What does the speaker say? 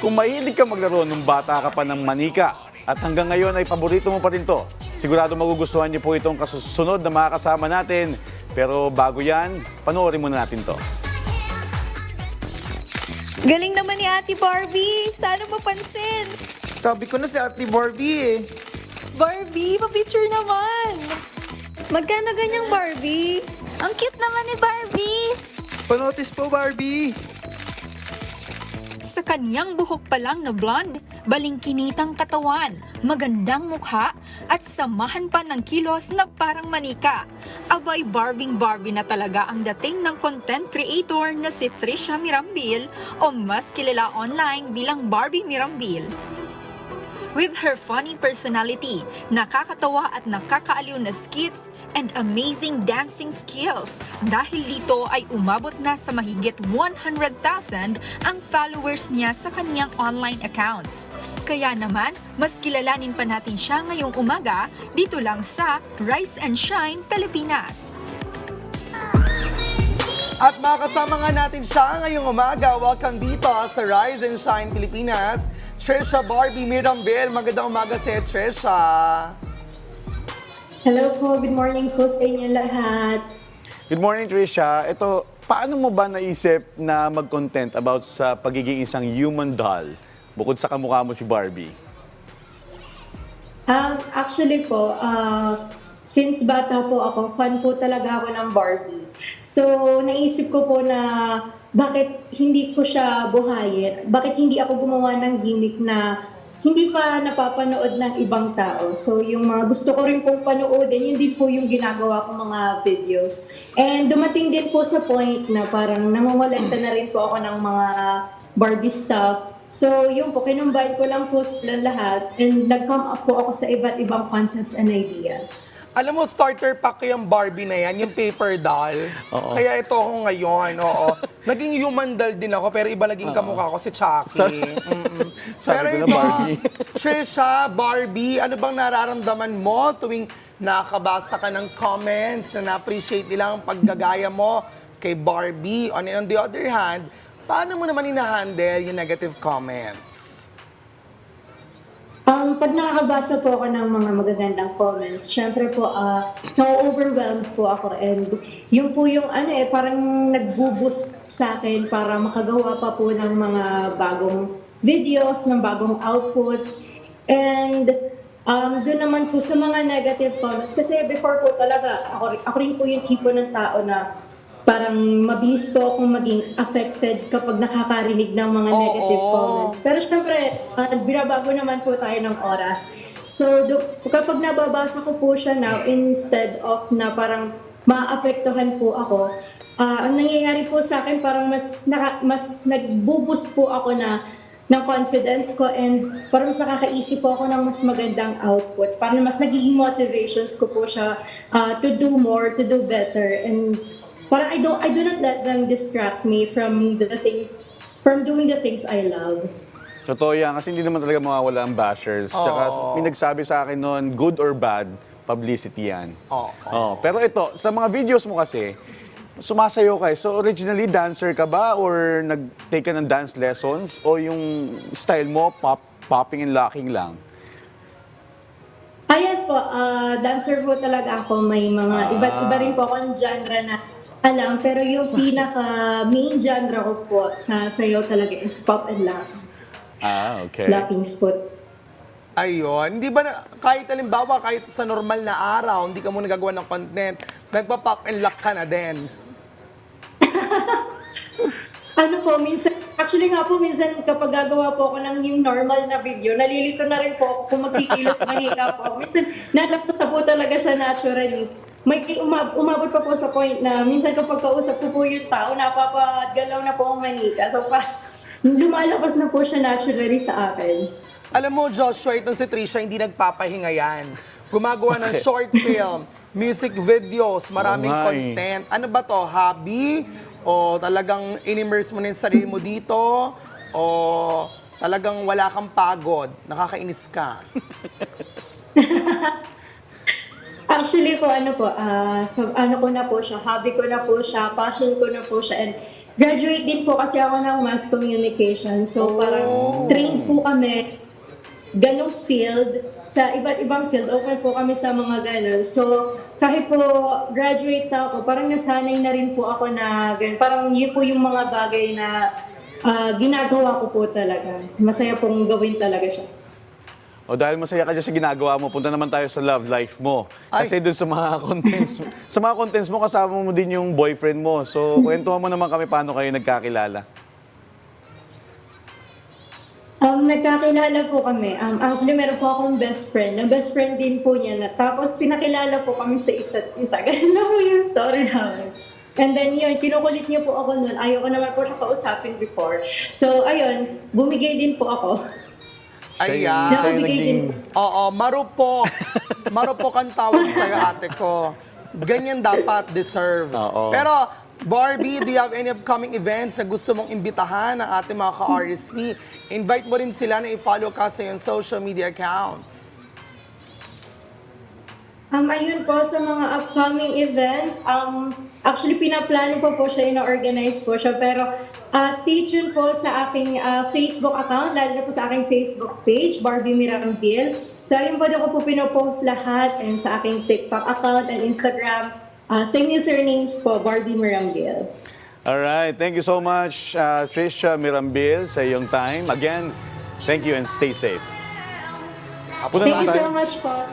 Kung mahilig ka maglaro nung bata ka pa ng manika at hanggang ngayon ay paborito mo pa rin to, sigurado magugustuhan niyo po itong kasusunod na mga kasama natin. Pero bago yan, panoorin muna natin to. Galing naman ni Ate Barbie. Sana mapansin. Sabi ko na si Ate Barbie eh. Barbie, pa-picture naman. Magkano ganyang Barbie? Ang cute naman ni Barbie! Panotis po Barbie. Sa kanyang buhok pa lang na blonde, balingkinitang katawan, magandang mukha, at samahan pa ng kilos na parang manika. Abay Barbing Barbie na talaga ang dating ng content creator na si Trisha Mirambil o mas kilala online bilang Barbie Mirambil. With her funny personality, nakakatawa at nakakaaliw na skits, and amazing dancing skills. Dahil dito ay umabot na sa mahigit 100,000 ang followers niya sa kaniyang online accounts. Kaya naman, mas kilalanin pa natin siya ngayong umaga dito lang sa Rise and Shine Pilipinas. At makasama nga natin siya ngayong umaga. Welcome dito sa Rise and Shine Pilipinas. Trisha Barbie Mirambel. Magandang umaga sa Trisha. Hello po, good morning po sa inyo lahat. Good morning, Trisha. Ito, paano mo ba naisip na mag-content about sa pagiging isang human doll bukod sa kamukha mo si Barbie? Um, actually po, uh, since bata po ako, fan po talaga ako ng Barbie. So, naisip ko po na bakit hindi ko siya buhayin? Bakit hindi ako gumawa ng gimmick na hindi pa napapanood ng ibang tao. So, yung mga gusto ko rin pong panoodin, yun din po yung ginagawa ko mga videos. And dumating din po sa point na parang nangungulekta na rin po ako ng mga Barbie stuff. So, yun po, kinumbine ko lang po sila lahat and nag-come up po ako sa iba't ibang concepts and ideas. Alam mo, starter pack ko yung Barbie na yan, yung paper doll. Oo. Kaya ito ako ngayon, oo. Naging human doll din ako, pero iba naging kamukha ko si Chucky. Mm-mm. Sabi pero ko na ito, Barbie. Trisha, Barbie, ano bang nararamdaman mo tuwing nakabasa ka ng comments na na-appreciate nila ang paggagaya mo kay Barbie? On, on the other hand, paano mo naman ina-handle yung negative comments? Um, pag nakakabasa po ako ng mga magagandang comments, syempre po, uh, na-overwhelmed po ako and yun po yung ano eh, parang nagbo-boost sa akin para makagawa pa po ng mga bagong videos, ng bagong outputs. And um, doon naman po sa mga negative comments, kasi before po talaga, ako, ako rin po yung tipo ng tao na parang mabilis po akong maging affected kapag nakakarinig ng mga Oo. negative comments. Pero syempre, uh, binabago naman po tayo ng oras. So, do, kapag nababasa ko po siya now, instead of na parang maapektuhan po ako, ah, ang nangyayari po sa akin, parang mas, naka, mas nagbubus po ako na ng confidence ko and parang mas nakakaisip po ako ng mas magandang outputs. Parang mas nagiging motivations ko po siya ah, to do more, to do better. And parang I don't I do not let them distract me from the things from doing the things I love. Totoo yan, kasi hindi naman talaga mawawala ang bashers. Tsaka Oo. may nagsabi sa akin noon, good or bad, publicity yan. Oo. Oh, pero ito, sa mga videos mo kasi, sumasayo ka eh. So originally, dancer ka ba or nag-take ka ng dance lessons? O yung style mo, pop, popping and locking lang? Ah, yes po. ah, dancer po talaga ako. May mga iba't iba rin po akong genre na alam. Pero yung pinaka main genre ko po sa sayo talaga is pop and lock. Ah, okay. Locking spot. Ayun. Hindi ba na, kahit halimbawa, kahit sa normal na araw, hindi ka mo nagagawa ng content, nagpa-pop and lock ka na din. Ano po, minsan, actually nga po, minsan kapag gagawa po ako ng yung normal na video, nalilito na rin po ako kung magkikilos manika po. Minsan, nalapot na po talaga siya naturally. May umab umabot pa po sa point na minsan kapag kausap ko po yung tao, napapagalaw na po ang manika. So parang lumalabas na po siya naturally sa akin. Alam mo, Joshua, itong si Trisha, hindi nagpapahinga yan. Gumagawa ng short film, music videos, maraming eh. content. Ano ba to? Hobby? O talagang in-immerse mo na yung sarili mo dito? O talagang wala kang pagod? Nakakainis ka? Actually po, ano po, ah, so, ano ko na po siya, hobby ko na po siya, passion ko na po siya, and graduate din po kasi ako ng mass communication. So parang trained po kami ganong field, sa iba't ibang field, open po kami sa mga ganon. So, kahit po graduate na ako, parang nasanay na rin po ako na ganun. Parang yun po yung mga bagay na ah, ginagawa ko po talaga. Masaya pong gawin talaga siya. O dahil masaya ka dyan sa ginagawa mo, punta naman tayo sa love life mo. Kasi dun sa mga contents, sa mga contents mo, kasama mo din yung boyfriend mo. So, kwentuhan mo naman kami paano kayo nagkakilala. Um, nagkakilala po kami. Um, actually, meron po akong best friend. Na best friend din po niya. Na, tapos, pinakilala po kami sa isa't isa. Ganun na po yung story namin. And then yun, kinukulit niyo po ako noon. Ayoko naman po siya kausapin before. So, ayun, bumigay din po ako. Siya yung- Ayan. siya yung Nakabigay din naging- po. Oo, marupok. Marupok ang tawag sa'yo, ate ko. Ganyan dapat deserve. Oo. Pero, Barbie, do you have any upcoming events na gusto mong imbitahan ng ating mga ka-RSP? Invite mo rin sila na i-follow ka sa iyong social media accounts. Um, ayun po sa mga upcoming events, um, actually pinaplano po po siya, ina-organize po siya, pero uh, stay tuned po sa aking uh, Facebook account, lalo na po sa aking Facebook page, Barbie Mirambil. So ayun po, doon ko po pinopost lahat and sa aking TikTok account and Instagram, uh, same usernames po, Barbie Mirambil. Alright, thank you so much, uh, Trisha Mirambil, sa iyong time. Again, thank you and stay safe. Thank you so much po.